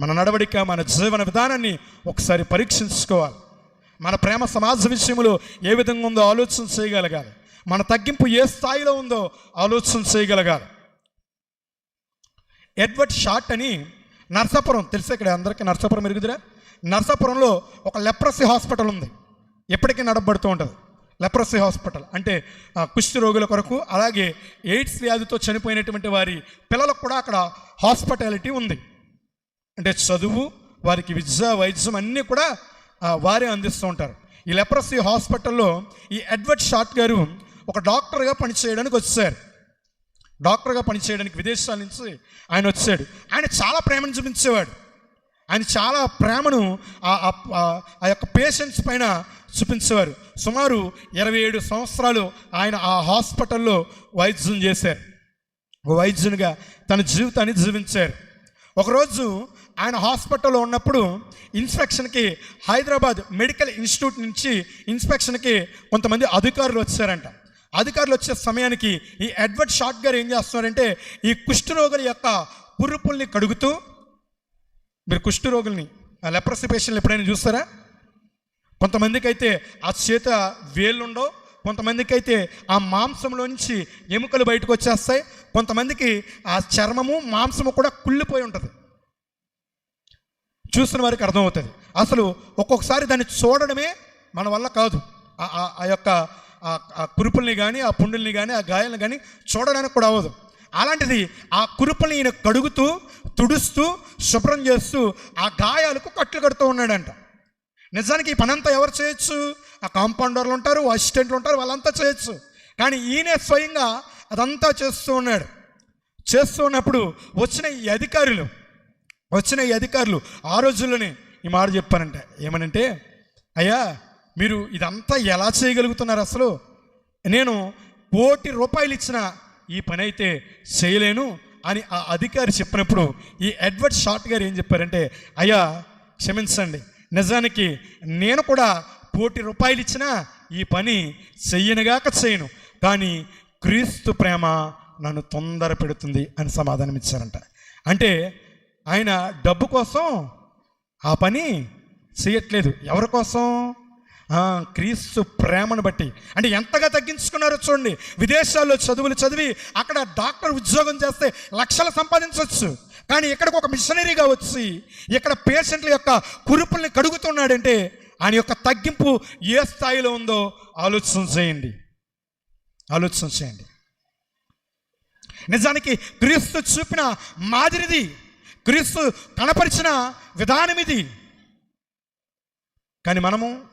మన నడవడిక మన జీవన విధానాన్ని ఒకసారి పరీక్షించుకోవాలి. మన ప్రేమ సమాజ విషయంలో ఏ విధంగా ఉందో ఆలోచన చేయగలగాలి. మన తగ్గింపు ఏ స్థాయిలో ఉందో ఆలోచన చేయగలగాలి. ఎడ్వర్డ్ షార్ట్ అని నర్సాపురం తెలిసే ఇక్కడ అందరికీ నర్సాపురం ఎరుగుదిరా? నర్సాపురంలో ఒక లెప్రసీ హాస్పిటల్ ఉంది. ఎప్పటికీ నడబడుతూ ఉంటుంది. లెప్రసీ హాస్పిటల్ అంటే కుష్టి రోగుల కొరకు అలాగే ఎయిడ్స్ వ్యాధితో చనిపోయినటువంటి వారి పిల్లలకు కూడా అక్కడ హాస్పిటాలిటీ ఉంది. అంటే చదువు వారికి విద్య వైద్యం అన్నీ కూడా వారే అందిస్తూ ఉంటారు. ఈ లెప్రసీ హాస్పిటల్లో ఈ ఎడ్వర్డ్ షాట్ గారు ఒక డాక్టర్గా పనిచేయడానికి వచ్చారు. డాక్టర్గా పనిచేయడానికి విదేశాల నుంచి ఆయన వచ్చాడు. ఆయన చాలా ప్రేమను చూపించేవాడు. ఆయన చాలా ప్రేమను ఆ- ఆ- యొక్క పేషెంట్స్ పైన చూపించేవారు. సుమారు ఇరవై ఏడు సంవత్సరాలు ఆయన ఆ హాస్పిటల్లో వైద్యం చేశారు. ఒక వైద్యునిగా తన జీవితాన్ని జీవించారు. ఒకరోజు ఆయన హాస్పిటల్లో ఉన్నప్పుడు ఇన్స్పెక్షన్కి హైదరాబాద్ మెడికల్ ఇన్స్టిట్యూట్ నుంచి ఇన్స్పెక్షన్కి కొంతమంది అధికారులు వచ్చారంట. అధికారులు వచ్చే సమయానికి ఈ ఎడ్వర్డ్ షార్ట్ గారు ఏం చేస్తున్నారంటే ఈ కుష్ఠరోగుల యొక్క పురుపుల్ని కడుగుతూ మీరు కుష్ఠరోగుల్ని ఆ లెప్రసీ పేషెంట్లు ఎప్పుడైనా చూస్తారా? కొంతమందికి అయితే ఆ చేత వేళ్ళుండవు కొంతమందికి అయితే ఆ మాంసంలో నుంచి ఎముకలు బయటకు వచ్చేస్తాయి కొంతమందికి ఆ చర్మము మాంసము కూడా కుళ్ళిపోయి ఉంటుంది. చూసిన వారికి అర్థమవుతుంది. అసలు ఒక్కొక్కసారి దాన్ని చూడడమే మన వల్ల కాదు. ఆ- యొక్క ఆ- ఆ కురుపుల్ని కానీ ఆ పుండుల్ని కానీ ఆ గాయాలను కానీ చూడడానికి కూడా అవ్వదు. అలాంటిది ఆ కురుపుల్ని ఈయన కడుగుతూ తుడుస్తూ శుభ్రం చేస్తూ ఆ గాయాలకు కట్లు కడుతూ ఉన్నాడంట. నిజానికి ఈ పనంతా ఎవరు చేయొచ్చు? ఆ కాంపౌండర్లు ఉంటారు అసిస్టెంట్లు ఉంటారు వాళ్ళంతా చేయొచ్చు. కానీ ఈయనే స్వయంగా అదంతా చేస్తూ ఉన్నాడు. చేస్తూ ఉన్నప్పుడు వచ్చిన ఈ అధికారులు వచ్చిన ఈ అధికారులు ఆ రోజుల్లోనే ఈ మాట చెప్పారంట. ఏమనంటే అయ్యా మీరు ఇదంతా ఎలా చేయగలుగుతున్నారు అసలు? నేను కోటి రూపాయలు ఇచ్చిన ఈ పని అయితే చేయలేను అని ఆ అధికారి చెప్పినప్పుడు ఈ ఎడ్వర్డ్ షార్ట్ గారు ఏం చెప్పారంటే అయ్యా క్షమించండి. నిజానికి నేను కూడా కోటి రూపాయలు ఇచ్చినా ఈ పని చెయ్యనుగాక చేయను. కానీ క్రీస్తు ప్రేమ నన్ను తొందర పెడుతుంది అని సమాధానం ఇచ్చారంట. అంటే ఆయన డబ్బు కోసం ఆ పని చేయట్లేదు. ఎవరి కోసం? క్రీస్తు ప్రేమను బట్టి. అంటే ఎంతగా తగ్గించుకున్నారో చూడండి. విదేశాల్లో చదువులు చదివి అక్కడ డాక్టర్ ఉద్యోగం చేస్తే లక్షలు సంపాదించవచ్చు. కానీ ఇక్కడికి ఒక మిషనరీగా వచ్చి ఇక్కడ పేషెంట్ల యొక్క కురుపుల్ని కడుగుతున్నాడంటే ఆయన యొక్క తగ్గింపు ఏ స్థాయిలో ఉందో ఆలోచన చేయండి. ఆలోచన చేయండి. నిజానికి క్రీస్తు చూపిన మాదిరిది క్రీస్తు కనపరిచిన విధానం ఇది. కానీ మనము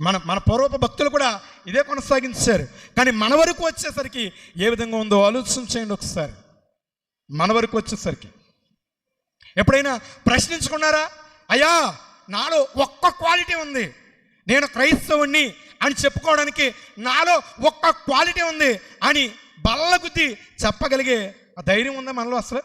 మన మన పూర్వపు భక్తులు కూడా ఇదే కొనసాగించారు. కానీ మన వరకు వచ్చేసరికి ఏ విధంగా ఉందో ఆలోచన చేయండి ఒకసారి. మన వరకు వచ్చేసరికి. ఎప్పుడైనా ప్రశ్నించుకున్నారా? అయ్యా నాలో ఒక్క క్వాలిటీ ఉంది. నేను క్రైస్తవుణ్ణి అని చెప్పుకోవడానికి నాలో ఒక్క క్వాలిటీ ఉంది అని బల్ల గుద్ది చెప్పగలిగే ఆ ధైర్యం ఉందా మనలో అసలు?